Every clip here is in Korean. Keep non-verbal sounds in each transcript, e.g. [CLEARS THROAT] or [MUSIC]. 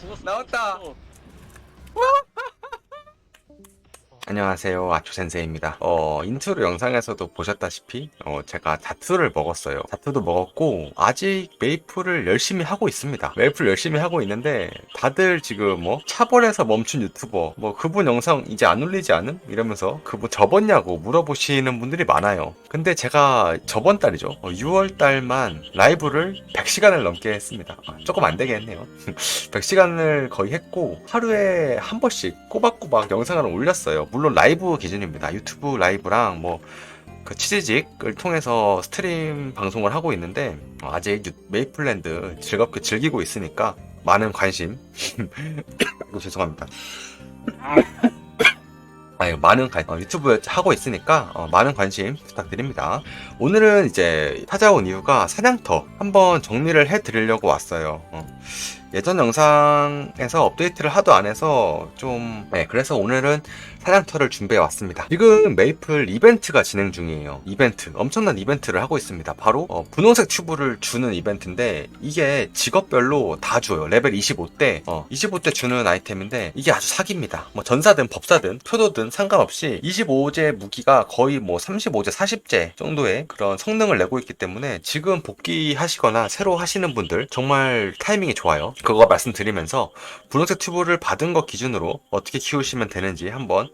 죽었어. 나왔다. 어. 안녕하세요. 아초센세입니다. 어 인트로 영상에서도 보셨다시피 어 제가 자투를 먹었어요. 자투도 먹었고 아직 메이플을 열심히 하고 있습니다. 메이플 열심히 하고 있는데 다들 지금 뭐 차벌에서 멈춘 유튜버 뭐 그분 영상 이제 안 올리지 않음? 이러면서 그분 접었냐고 물어보시는 분들이 많아요. 근데 제가 저번 달이죠. 6월 달만 라이브를 100시간을 넘게 했습니다. 아, 조금 안 되게 했네요. [LAUGHS] 100시간을 거의 했고 하루에 한 번씩 꼬박꼬박 영상을 올렸어요. 물론 라이브 기준입니다. 유튜브 라이브랑 뭐 그 치즈직을 통해서 스트림 방송을 하고 있는데 어, 아직 유- 메이플랜드 즐겁게 즐기고 있으니까 많은 관심 아이고, [LAUGHS] 죄송합니다. [LAUGHS] 아유, 많은 관, 어, 유튜브 하고 있으니까 어, 많은 관심 부탁드립니다. 오늘은 이제 찾아온 이유가 사냥터 한번 정리를 해드리려고 왔어요. 어. 예전 영상에서 업데이트를 하도 안 해서 좀, 네, 그래서 오늘은 사냥터를 준비해 왔습니다. 지금 메이플 이벤트가 진행 중이에요. 이벤트. 엄청난 이벤트를 하고 있습니다. 바로, 어, 분홍색 튜브를 주는 이벤트인데, 이게 직업별로 다 줘요. 레벨 25대, 어, 25대 주는 아이템인데, 이게 아주 사기입니다. 뭐 전사든 법사든 표도든 상관없이 25제 무기가 거의 뭐 35제, 40제 정도의 그런 성능을 내고 있기 때문에 지금 복귀하시거나 새로 하시는 분들 정말 타이밍이 좋아요. 그거 말씀드리면서 분홍색 튜브를 받은 것 기준으로 어떻게 키우시면 되는지 한번 어,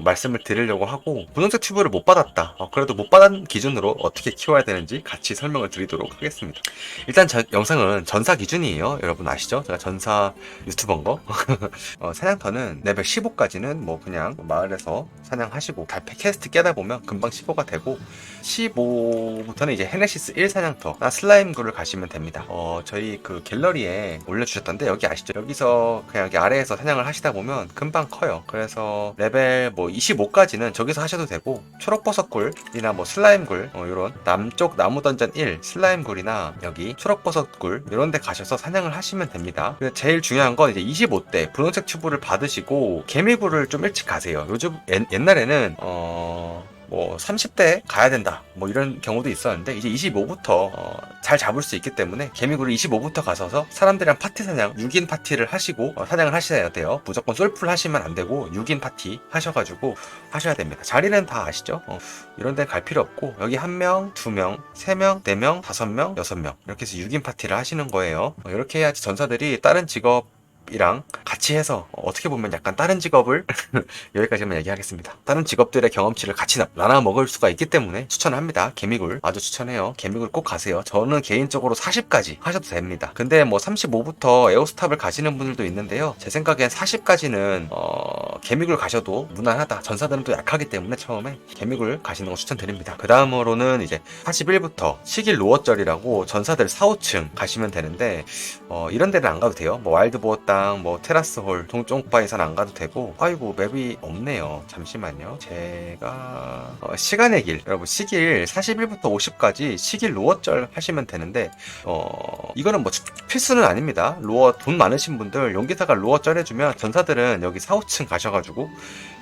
말씀을 드리려고 하고 분홍색 튜브를 못 받았다. 어, 그래도 못 받은 기준으로 어떻게 키워야 되는지 같이 설명을 드리도록 하겠습니다. 일단 저 영상은 전사 기준이에요. 여러분 아시죠? 제가 전사 유튜버인 거. [LAUGHS] 어, 사냥터는 레벨 15까지는 뭐 그냥 마을에서 사냥하시고 달패 캐스트 깨다 보면 금방 15가 되고 15부터는 이제 헤네시스 1 사냥터나 슬라임구를 가시면 됩니다. 어, 저희 그 갤러리에 올려주셨던데 여기 아시죠? 여기서 그냥 여기 아래에서 사냥을 하시다 보면 금방 커요. 그래서 레벨 뭐 25까지는 저기서 하셔도 되고 초록버섯굴이나 뭐 슬라임굴 어, 이런 남쪽 나무던전 1 슬라임굴이나 여기 초록버섯굴 이런 데 가셔서 사냥을 하시면 됩니다. 제일 중요한 건 이제 25대 분홍색 튜브를 받으시고 개미굴을 좀 일찍 가세요. 요즘 옛, 옛날에는 어... 뭐 30대 가야 된다. 뭐 이런 경우도 있었는데 이제 25부터 잘 잡을 수 있기 때문에 개미굴을 25부터 가셔서 사람들이랑 파티 사냥 6인 파티를 하시고 어, 사냥을 하셔야 돼요. 무조건 솔풀 하시면 안 되고 6인 파티 하셔가지고 하셔야 됩니다. 자리는 다 아시죠? 어, 이런 데갈 필요 없고 여기 한 명, 두 명, 세 명, 네 명, 다섯 명, 여섯 명 이렇게 해서 6인 파티를 하시는 거예요. 어, 이렇게 해야지 전사들이 다른 직업 이랑 같이 해서 어떻게 보면 약간 다른 직업을 [LAUGHS] 여기까지만 얘기하겠습니다. 다른 직업들의 경험치를 같이 나- 나눠 먹을 수가 있기 때문에 추천합니다. 개미굴 아주 추천해요. 개미굴 꼭 가세요. 저는 개인적으로 40까지 하셔도 됩니다. 근데 뭐 35부터 에어스탑을 가시는 분들도 있는데요. 제 생각엔 40까지는 어, 개미굴 가셔도 무난하다. 전사들은 또 약하기 때문에 처음에 개미굴 가시는 거 추천드립니다. 그 다음으로는 이제 41부터 시길 로어절이라고 전사들 4, 5층 가시면 되는데 어, 이런 데는 안 가도 돼요. 뭐 와일드 보어 땅, 뭐 테라스 홀, 동쪽 바에서는 안 가도 되고, 아이고 맵이 없네요. 잠시만요. 제가 어, 시간의 길, 여러분 시길 41부터 50까지 시길 로어절 하시면 되는데, 어 이거는 뭐 필수는 아닙니다. 로어 돈 많으신 분들 용기사가 로어절 해주면 전사들은 여기 4, 5층 가셔가지고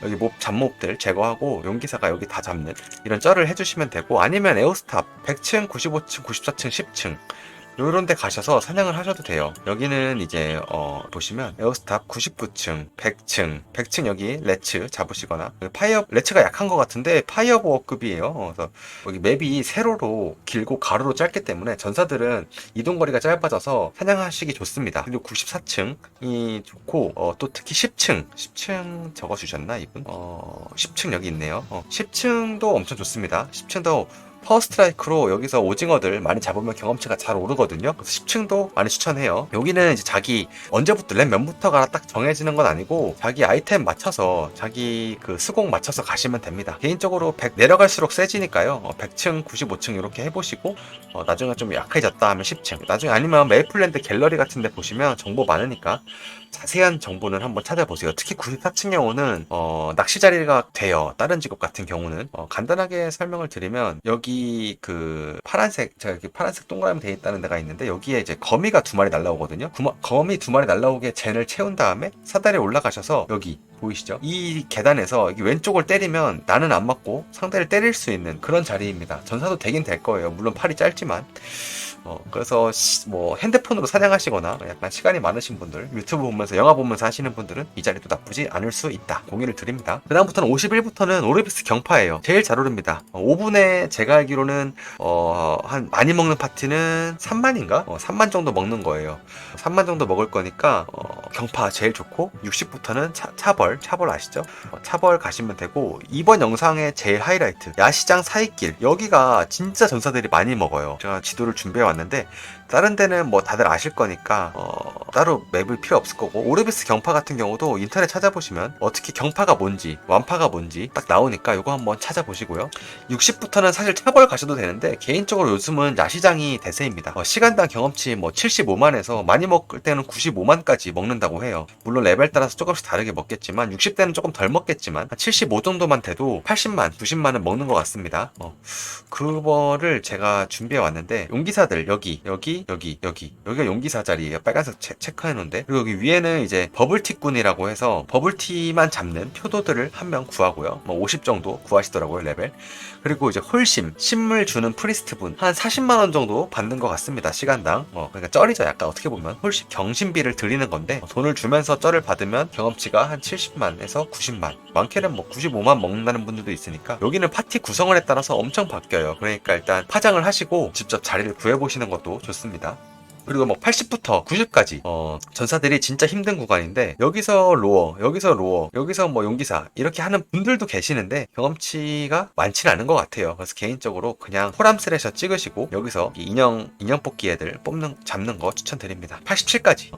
여기 몹 잡몹들 제거하고 용기사가 여기 다 잡는 이런 쩔을 해주시면 되고, 아니면 에어스탑 100층, 95층, 94층, 10층 요런 데 가셔서 사냥을 하셔도 돼요. 여기는 이제 어 보시면 에어스탑 99층, 100층, 100층 여기 레츠 잡으시거나 파이어 레츠가 약한 것 같은데 파이어보어급이에요. 그래서 여기 맵이 세로로 길고 가로로 짧기 때문에 전사들은 이동 거리가 짧아져서 사냥하시기 좋습니다. 그리고 94층이 좋고 어, 또 특히 10층, 10층 적어 주셨나 이분? 어 10층 여기 있네요. 어, 10층도 엄청 좋습니다. 10층도 파워 스트라이크로 여기서 오징어들 많이 잡으면 경험치가 잘 오르거든요. 그래서 10층도 많이 추천해요. 여기는 이제 자기 언제부터 램 몇부터가 딱 정해지는 건 아니고 자기 아이템 맞춰서 자기 그 수공 맞춰서 가시면 됩니다. 개인적으로 100 내려갈수록 세지니까요. 어, 100층, 95층 이렇게 해보시고 어, 나중에 좀 약해졌다 하면 10층. 나중에 아니면 메이플랜드 갤러리 같은데 보시면 정보 많으니까 자세한 정보는 한번 찾아보세요. 특히 94층 경우는 어, 낚시 자리가 돼요. 다른 직업 같은 경우는 어, 간단하게 설명을 드리면 여기 그 파란색 제가 여기 파란색 동그라미 돼 있다는 데가 있는데 여기에 이제 거미가 두 마리 날라오거든요. 구마- 거미 두 마리 날라오게 젠을 채운 다음에 사다리에 올라가셔서 여기 보이시죠? 이 계단에서 이게 왼쪽을 때리면 나는 안 맞고 상대를 때릴 수 있는 그런 자리입니다. 전사도 되긴 될 거예요. 물론 팔이 짧지만. 어, 그래서 시- 뭐 핸드폰으로 사냥하시거나 약간 시간이 많으신 분들 유튜브 보면 서 영화 보면서 하시는 분들은 이 자리도 나쁘지 않을 수 있다. 공유를 드립니다. 그 다음부터는 51부터는 오르비스 경파예요. 제일 잘 오릅니다. 5분에 제가 알기로는 어, 한 많이 먹는 파티는 3만인가? 어, 3만 정도 먹는 거예요. 3만 정도 먹을 거니까 어, 경파 제일 좋고 60부터는 차, 차벌. 차벌 아시죠? 어, 차벌 가시면 되고 이번 영상의 제일 하이라이트 야시장 사이길. 여기가 진짜 전사들이 많이 먹어요. 제가 지도를 준비해 왔는데 다른 데는 뭐 다들 아실 거니까 어, 따로 맵을 필요 없을 거고 오르비스 경파 같은 경우도 인터넷 찾아보시면 어떻게 경파가 뭔지 완파가 뭔지 딱 나오니까 이거 한번 찾아보시고요. 60부터는 사실 차벌 가셔도 되는데 개인적으로 요즘은 야시장이 대세입니다. 어, 시간당 경험치 뭐 75만에서 많이 먹을 때는 95만까지 먹는다고 해요. 물론 레벨 따라서 조금씩 다르게 먹겠지만 60대는 조금 덜 먹겠지만 한75 정도만 돼도 80만 90만은 먹는 것 같습니다. 어, 그거를 제가 준비해 왔는데 용기사들 여기 여기 여기 여기. 여기가 용기사 자리예요. 빨간색 체, 체크해 놓은데. 그리고 여기 위에는 이제 버블티꾼이라고 해서 버블티만 잡는 표도들을 한 명 구하고요. 뭐 50 정도 구하시더라고요 레벨. 그리고 이제 홀심 심을 주는 프리스트분. 한 40만 원 정도 받는 것 같습니다 시간당. 어 그러니까 쩔이죠 약간 어떻게 보면. 홀심 경신비를 드리는 건데 어, 돈을 주면서 쩔을 받으면 경험치가 한 70만에서 90만. 많게는 뭐 95만 먹는다는 분들도 있으니까. 여기는 파티 구성원에 따라서 엄청 바뀌어요. 그러니까 일단 파장을 하시고 직접 자리를 구해보시는 것도 좋습니다 그리고 뭐 80부터 90까지 어, 전사들이 진짜 힘든 구간인데 여기서 로어, 여기서 로어, 여기서 뭐 용기사 이렇게 하는 분들도 계시는데 경험치가 많지는 않은 것 같아요. 그래서 개인적으로 그냥 호람 스레셔 찍으시고 여기서 이 인형 인형 뽑기 애들 뽑는 잡는 거 추천드립니다. 87까지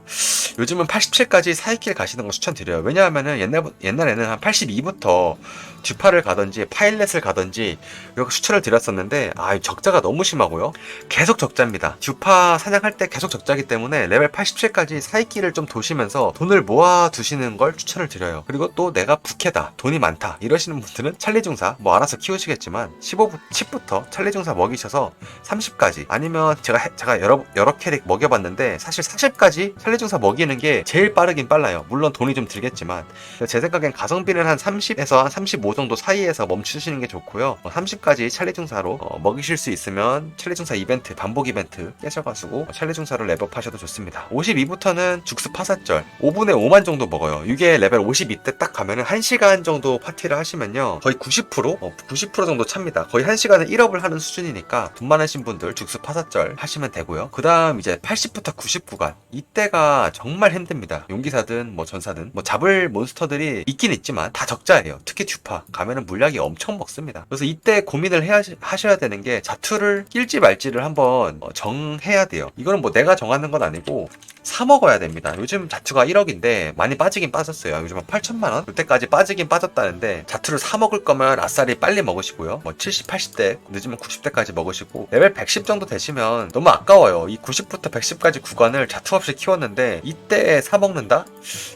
요즘은 87까지 사이킬 가시는 거 추천드려요. 왜냐하면은 옛날 옛날에는 한 82부터 듀파를 가든지 파일렛을 가든지 이렇게 추천을 드렸었는데 아 적자가 너무 심하고요. 계속 적자입니다. 듀파 사냥할 때 계속 적자기 때문에 레벨 87까지 사이키를 좀 도시면서 돈을 모아 두시는 걸 추천을 드려요. 그리고 또 내가 부캐다, 돈이 많다 이러시는 분들은 찰리 중사 뭐 알아서 키우시겠지만 15, 10부터 찰리 중사 먹이셔서 30까지 아니면 제가 해- 제가 여러 여러 캐릭 먹여봤는데 사실 40까지 찰리 중사 먹이는 게 제일 빠르긴 빨라요. 물론 돈이 좀 들겠지만 제 생각엔 가성비는 한 30에서 한 35 정도 사이에서 멈추시는 게 좋고요. 30까지 찰리 중사로 어, 먹이실 수 있으면 찰리 중사 이벤트 반복 이벤트 깨셔가지고 찰리 중사 를 랩업하셔도 좋습니다. 52부터는 죽스 파사절 5분에 5만 정도 먹어요. 이게 레벨 52때 딱 가면은 1시간 정도 파티를 하시면요 거의 90% 어, 90% 정도 찹니다. 거의 1시간에 1업을 하는 수준이니까 돈 많으신 분들 죽스 파사절 하시면 되고요. 그 다음 이제 80부터 90구간 이때가 정말 힘듭니다. 용기사든 뭐 전사든 뭐 잡을 몬스터들이 있긴 있지만 다 적자예요. 특히 듀파 가면은 물약이 엄청 먹습니다. 그래서 이때 고민을 해야 하셔야 되는 게 자투를 낄지 말지를 한번 어, 정해야 돼요. 이거는 뭐 내가 정하는 건 아니고 사 먹어야 됩니다. 요즘 자투가 1억인데 많이 빠지긴 빠졌어요. 요즘 한 8천만 원? 그때까지 빠지긴 빠졌다는데 자투를 사 먹을 거면 아싸리 빨리 먹으시고요. 뭐 70, 80대 늦으면 90대까지 먹으시고 레벨 110 정도 되시면 너무 아까워요. 이 90부터 110까지 구간을 자투 없이 키웠는데 이때 사 먹는다?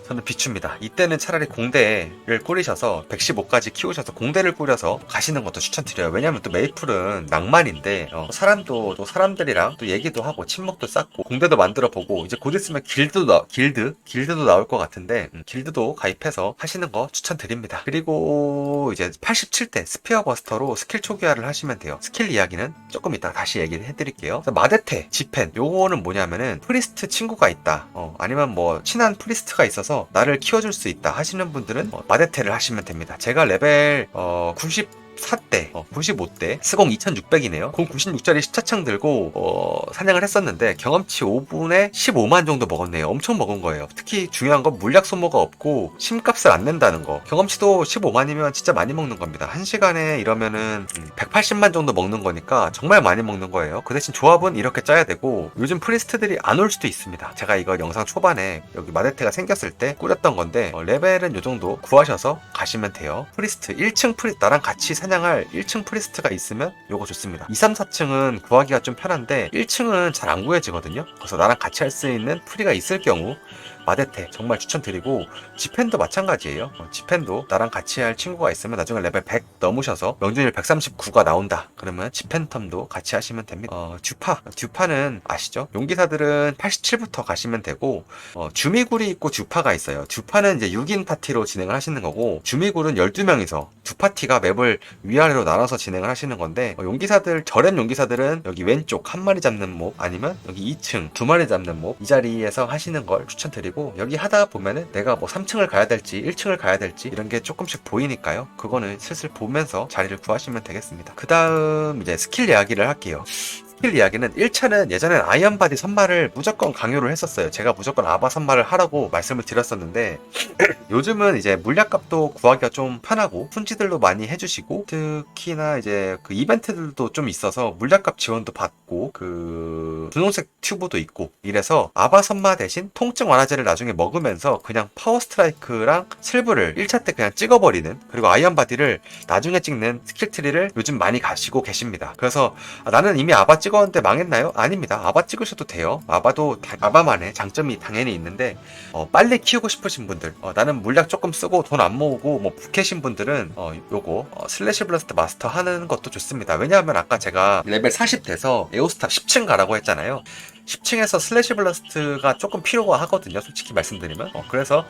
저는 비춥니다. 이때는 차라리 공대를 꾸리셔서 115까지 키우셔서 공대를 꾸려서 가시는 것도 추천드려요. 왜냐면 또 메이플은 낭만인데 어, 사람도 또 사람들이랑 또 얘기도 하고 친목도 쌓고 공대도 만들어 보고 이제 곧 있으면 길드도 나, 길드 길드도 나올 것 같은데 음, 길드도 가입해서 하시는 거 추천드립니다. 그리고 이제 87대 스피어 버스터로 스킬 초기화를 하시면 돼요. 스킬 이야기는 조금 이따 다시 얘기를 해드릴게요. 마데테 지펜 요거는 뭐냐면은 프리스트 친구가 있다. 어, 아니면 뭐 친한 프리스트가 있어서 나를 키워줄 수 있다 하시는 분들은 어, 마데테를 하시면 됩니다. 제가 레벨 어, 90 4대, 어, 95대, 스공 2600이네요. 공 96짜리 10차창 들고 어, 사냥을 했었는데 경험치 5분에 15만 정도 먹었네요. 엄청 먹은 거예요. 특히 중요한 건 물약 소모가 없고 심값을 안 낸다는 거. 경험치도 15만이면 진짜 많이 먹는 겁니다. 한 시간에 이러면은 음, 180만 정도 먹는 거니까 정말 많이 먹는 거예요. 그 대신 조합은 이렇게 짜야 되고 요즘 프리스트들이 안 올 수도 있습니다. 제가 이거 영상 초반에 여기 마데테가 생겼을 때 꾸렸던 건데 어, 레벨은 요 정도 구하셔서 가시면 돼요. 프리스트 1층 프리 나랑 같이 사냥할 1층 프리스트가 있으면 요거 좋습니다. 2, 3, 4층은 구하기가 좀 편한데 1층은 잘 안 구해지거든요. 그래서 나랑 같이 할 수 있는 프리가 있을 경우 마데테 정말 추천드리고 지펜도 마찬가지예요. 어, 지펜도 나랑 같이 할 친구가 있으면 나중에 레벨 100 넘으셔서 명중률 139가 나온다. 그러면 지펜텀도 같이 하시면 됩니다. 어, 듀파. 듀파는 아시죠? 용기사들은 87부터 가시면 되고 어, 주미굴이 있고 듀파가 있어요. 듀파는 이제 6인 파티로 진행을 하시는 거고 주미굴은 12명이서 두 파티가 맵을 위아래로 나눠서 진행을 하시는 건데 어, 용기사들 저렴 용기사들은 여기 왼쪽 한 마리 잡는 몹 아니면 여기 2층 두 마리 잡는 몹 이 자리에서 하시는 걸 추천드리고 여기 하다 보면은 내가 뭐 3층을 가야 될지 1층을 가야 될지 이런 게 조금씩 보이니까요. 그거는 슬슬 보면서 자리를 구하시면 되겠습니다. 그 다음 이제 스킬 이야기를 할게요. 스킬 이야기는 1차는 예전엔 아이언바디 선발을 무조건 강요를 했었어요. 제가 무조건 아바 선발을 하라고 말씀을 드렸었는데 [CLEARS THROAT] 요즘은 이제 물약값도 구하기가 좀 편하고 품지들도 많이 해주시고 특히나 이제 그 이벤트들도 좀 있어서 물약값 지원도 받고 그 분홍색 튜브도 있고 이래서 아바 선마 대신 통증 완화제를 나중에 먹으면서 그냥 파워 스트라이크랑 슬브를 1차 때 그냥 찍어버리는 그리고 아이언바디를 나중에 찍는 스킬 트리를 요즘 많이 가시고 계십니다. 그래서 아, 나는 이미 아바 찍 었는데 망했나요? 아닙니다. 아바 찍으셔도 돼요. 아바도 다- 아바만의 장점이 당연히 있는데 어, 빨리 키우고 싶으신 분들 어, 나는 물약 조금 쓰고 돈 안 모으고 뭐 부캐신 분들은 어, 요거 어, 슬래시 블라스트 마스터 하는 것도 좋습니다. 왜냐하면 아까 제가 레벨 40 돼서 에오스타 10층 가라고 했잖아요. 10층에서 슬래시 블라스트가 조금 필요가 하거든요. 솔직히 말씀드리면. 어, 그래서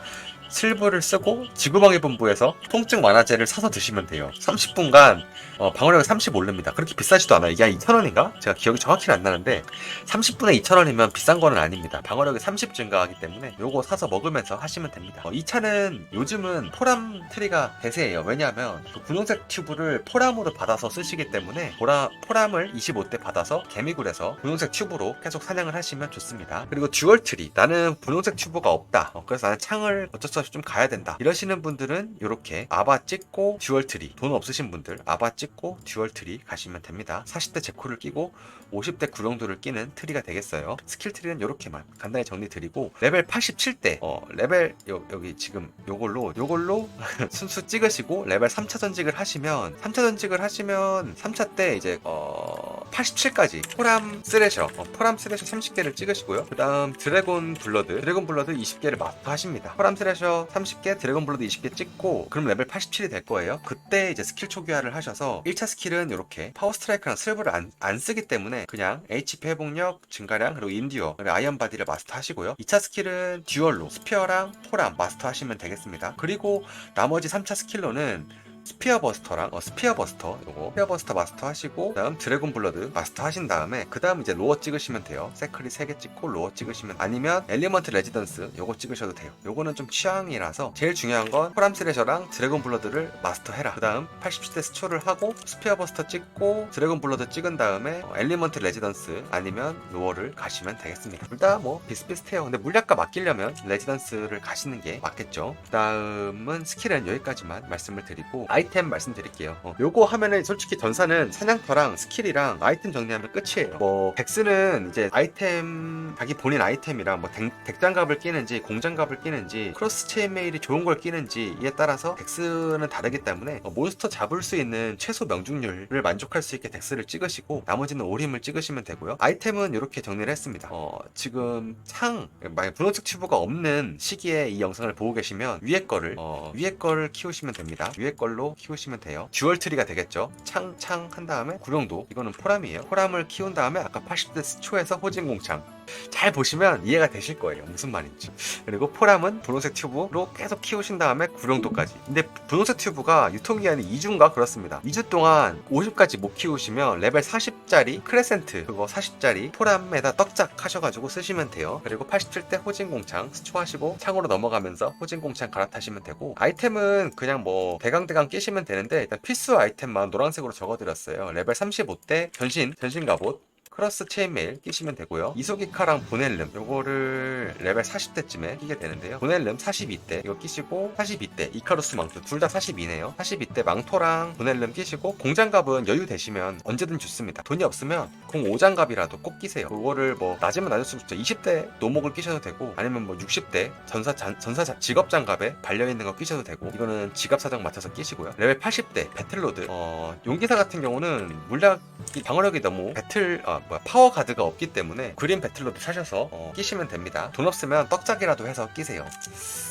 슬브를 쓰고 지구방위 본부에서 통증 완화제를 사서 드시면 돼요. 30분간 어, 방어력이 30 오릅니다. 그렇게 비싸지도 않아요. 이게 한 2,000원인가? 제가 기억이 정확히는 안 나는데 30분에 2,000원이면 비싼 거는 아닙니다. 방어력이 30 증가하기 때문에 요거 사서 먹으면서 하시면 됩니다. 어, 이 차는 요즘은 포람 트리가 대세예요. 왜냐하면 그 분홍색 튜브를 포람으로 받아서 쓰시기 때문에 포라, 포람을 25대 받아서 개미굴에서 분홍색 튜브로 계속 사냥을 하시면 좋습니다. 그리고 듀얼 트리. 나는 분홍색 튜브가 없다. 어, 그래서 나는 창을 어쩔 수 없이 좀 가야 된다. 이러시는 분들은 이렇게 아바 찍고 듀얼 트리. 돈 없으신 분들 아바 찍고 듀얼 트리 가시면 됩니다. 40대 제코를 끼고 50대 구령도를 끼는 트리가 되겠어요. 스킬 트리는 이렇게만 간단히 정리 드리고 레벨 87대 어 레벨 요, 여기 지금 요걸로 요걸로 [LAUGHS] 순수 찍으시고 레벨 3차 전직을 하시면 3차 전직을 하시면 3차 때 이제 어 87까지 포람 스레셔 어, 포람 스레셔 30개를 찍으시고요. 그 다음 드래곤 블러드 드래곤 블러드 20개를 마스터하십니다. 포람 스레셔 30개 드래곤 블러드 20개 찍고 그럼 레벨 87이 될 거예요. 그때 이제 스킬 초기화를 하셔서 1차 스킬은 이렇게 파워 스트라이크랑 슬브를 안, 안 쓰기 때문에 그냥 HP 회복력 증가량 그리고 인듀어 그리고 아이언 바디를 마스터하시고요. 2차 스킬은 듀얼로 스피어랑 포람 마스터하시면 되겠습니다. 그리고 나머지 3차 스킬로는 스피어 버스터랑 어, 스피어 버스터 요거. 스피어 버스터 마스터 하시고 그다음 드래곤 블러드 마스터 하신 다음에 그 다음 이제 로어 찍으시면 돼요. 세크리 3개 찍고 로어 찍으시면 아니면 엘리먼트 레지던스 요거 찍으셔도 돼요. 요거는 좀 취향이라서 제일 중요한 건 포람 스레셔랑 드래곤 블러드를 마스터해라. 그 다음 87대 스초를 하고 스피어 버스터 찍고 드래곤 블러드 찍은 다음에 어, 엘리먼트 레지던스 아니면 로어를 가시면 되겠습니다. 둘 다 뭐 비슷비슷해요. 근데 물약값 아끼려면 레지던스를 가시는 게 맞겠죠? 그 다음은 스킬은 여기까지만 말씀을 드리고 아이템 말씀드릴게요. 어, 요거 하면은 솔직히 전사는 사냥터랑 스킬이랑 아이템 정리하면 끝이에요. 뭐 백스는 이제 아이템 자기 본인 아이템이랑 뭐 덱, 덱장갑을 끼는지 공장갑을 끼는지 크로스 체인 메일이 좋은 걸 끼는지에 따라서 덱스는 다르기 때문에 어, 몬스터 잡을 수 있는 최소 명중률을 만족할 수 있게 덱스를 찍으시고 나머지는 오림을 찍으시면 되고요. 아이템은 이렇게 정리를 했습니다. 어, 지금 창 만약 분홍색 튜브가 없는 시기에 이 영상을 보고 계시면 위에 거를 어, 위에 거를 키우시면 됩니다. 위에 걸로 키우시면 돼요. 듀얼 트리가 되겠죠. 창, 창 한 다음에 구룡도. 이거는 포람이에요. 포람을 키운 다음에 아까 80대 초에서 호진공창. 잘 보시면 이해가 되실 거예요. 무슨 말인지. 그리고 포람은 분홍색 튜브로 계속 키우신 다음에 구룡도까지. 근데 분홍색 튜브가 유통기한이 2주인가 그렇습니다. 2주 동안 50까지 못 키우시면 레벨 40짜리 크레센트 그거 40짜리 포람에다 떡작 하셔가지고 쓰시면 돼요. 그리고 87대 호진공창 스초하시고 창으로 넘어가면서 호진공창 갈아타시면 되고 아이템은 그냥 뭐 대강대강 끼시면 되는데 일단 필수 아이템만 노란색으로 적어드렸어요. 레벨 35대 변신 변신 갑옷 크로스 체인메일 끼시면 되고요. 이소기카랑 보넬름 요거를 레벨 40대쯤에 끼게 되는데요. 보넬름 42대 이거 끼시고 42대 이카루스 망토 둘 다 42네요. 42대 망토랑 보넬름 끼시고 공장갑은 여유 되시면 언제든 좋습니다. 돈이 없으면 공 5장갑이라도 꼭 끼세요. 그거를 뭐 낮으면 낮을수록 좋죠. 20대 노목을 끼셔도 되고 아니면 뭐 60대 전사 잔- 전사 자- 직업 장갑에 발려 있는 거 끼셔도 되고 이거는 지갑 사정 맞춰서 끼시고요. 레벨 80대 배틀로드 어, 용기사 같은 경우는 물약이 방어력이 너무 배틀 아, 뭐야, 파워 가드가 없기 때문에 그린 배틀로드 사셔서 어, 끼시면 됩니다. 돈 없으면 떡짝이라도 해서 끼세요.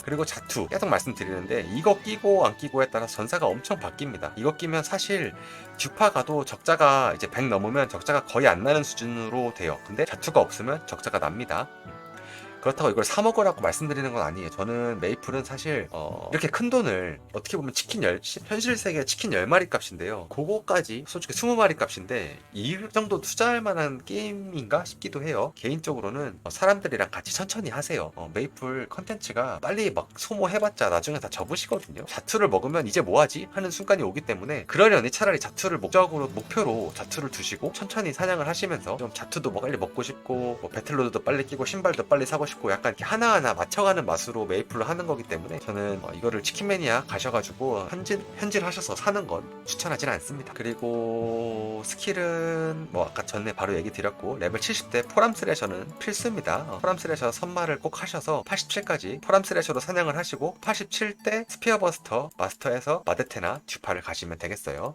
그리고 자투 계속 말씀드리는데 이거 끼고 안 끼고에 따라 전사가 엄청 바뀝니다. 이거 끼면 사실 듀파 가도 적자가 이제 100 넘으면 적자가 거의 안 나는 수준으로 돼요. 근데 자투가 없으면 적자가 납니다. 그렇다고 이걸 사 먹으라고 말씀드리는 건 아니에요. 저는 메이플은 사실 어, 이렇게 큰 돈을 어떻게 보면 치킨 열 현실 세계 치킨 10마리 값인데요. 그거까지 솔직히 20마리 값인데 이 정도 투자할 만한 게임인가 싶기도 해요. 개인적으로는 어, 사람들이랑 같이 천천히 하세요. 어, 메이플 컨텐츠가 빨리 막 소모해봤자 나중에 다 접으시거든요. 자투를 먹으면 이제 뭐하지? 하는 순간이 오기 때문에 그러려니 차라리 자투를 목적으로 목표로 자투를 두시고 천천히 사냥을 하시면서 좀 자투도 뭐 빨리 먹고 싶고 뭐 배틀로드도 빨리 끼고 신발도 빨리 사고 싶고 약간 이렇게 하나하나 맞춰가는 맛으로 메이플을 하는 거기 때문에 저는 어, 이거를 치킨매니아 가셔가지고 현질 현질 하셔서 사는 건 추천하지는 않습니다. 그리고 스킬은 뭐 아까 전에 바로 얘기 드렸고 레벨 70대 포람 스레셔는 필수입니다. 어, 포람 스레셔 선마를 꼭 하셔서 87까지 포람 스레셔로 사냥을 하시고 87대 스피어 버스터 마스터에서 마데테나 듀파를 가시면 되겠어요.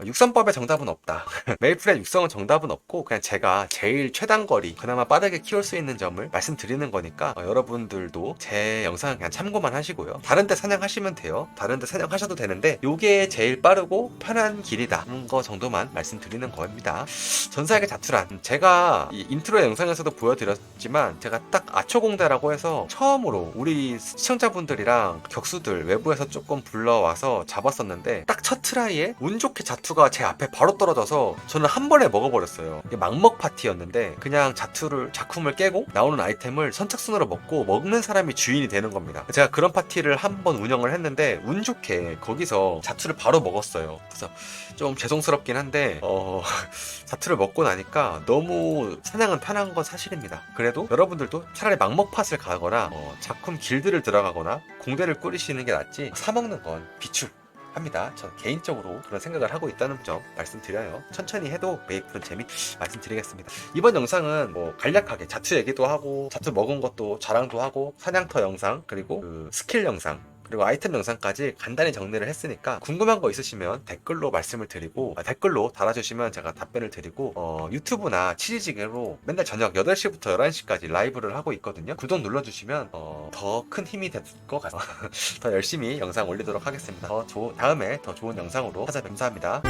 어, 육성법의 정답은 없다. [LAUGHS] 메이플의 육성은 정답은 없고 그냥 제가 제일 최단거리 그나마 빠르게 키울 수 있는 점을 말씀드리는 거 니까 어, 여러분들도 제 영상을 그냥 참고만 하시고요. 다른 데 사냥하시면 돼요. 다른 데 사냥하셔도 되는데 요게 제일 빠르고 편한 길이다. 그런 거 정도만 말씀드리는 겁니다. 전사에게 자투란 제가 이 인트로 영상에서도 보여드렸지만 제가 딱 아초공대라고 해서 처음으로 우리 시청자분들이랑 격수들 외부에서 조금 불러와서 잡았었는데 딱 첫 트라이에 운 좋게 자투가 제 앞에 바로 떨어져서 저는 한 번에 먹어버렸어요. 막먹 파티였는데 그냥 자투를 작품을 깨고 나오는 아이템을 선 착순으로 먹고 먹는 사람이 주인이 되는 겁니다. 제가 그런 파티를 한 번 운영을 했는데 운 좋게 거기서 자투를 바로 먹었어요. 그래서 좀 죄송스럽긴 한데 어, [LAUGHS] 자투를 먹고 나니까 너무 사냥은 편한 건 사실입니다. 그래도 여러분들도 차라리 막먹 팟을 가거나 어, 작품 길드를 들어가거나 공대를 꾸리시는 게 낫지 사먹는 건 비추. 합니다. 저 개인적으로 그런 생각을 하고 있다는 점 말씀드려요. 천천히 해도 메이플은 재미 말씀드리겠습니다. 이번 영상은 뭐 간략하게 자투 얘기도 하고 자투 먹은 것도 자랑도 하고 사냥터 영상 그리고 그 스킬 영상 그리고 아이템 영상까지 간단히 정리를 했으니까 궁금한 거 있으시면 댓글로 말씀을 드리고 아, 댓글로 달아주시면 제가 답변을 드리고 어, 유튜브나 치즈지게로 맨날 저녁 8시부터 11시까지 라이브를 하고 있거든요. 구독 눌러주시면 어, 더 큰 힘이 될 것 같아요. [LAUGHS] 더 열심히 영상 올리도록 하겠습니다. 더 좋- 다음에 더 좋은 영상으로 찾아뵙 감사합니다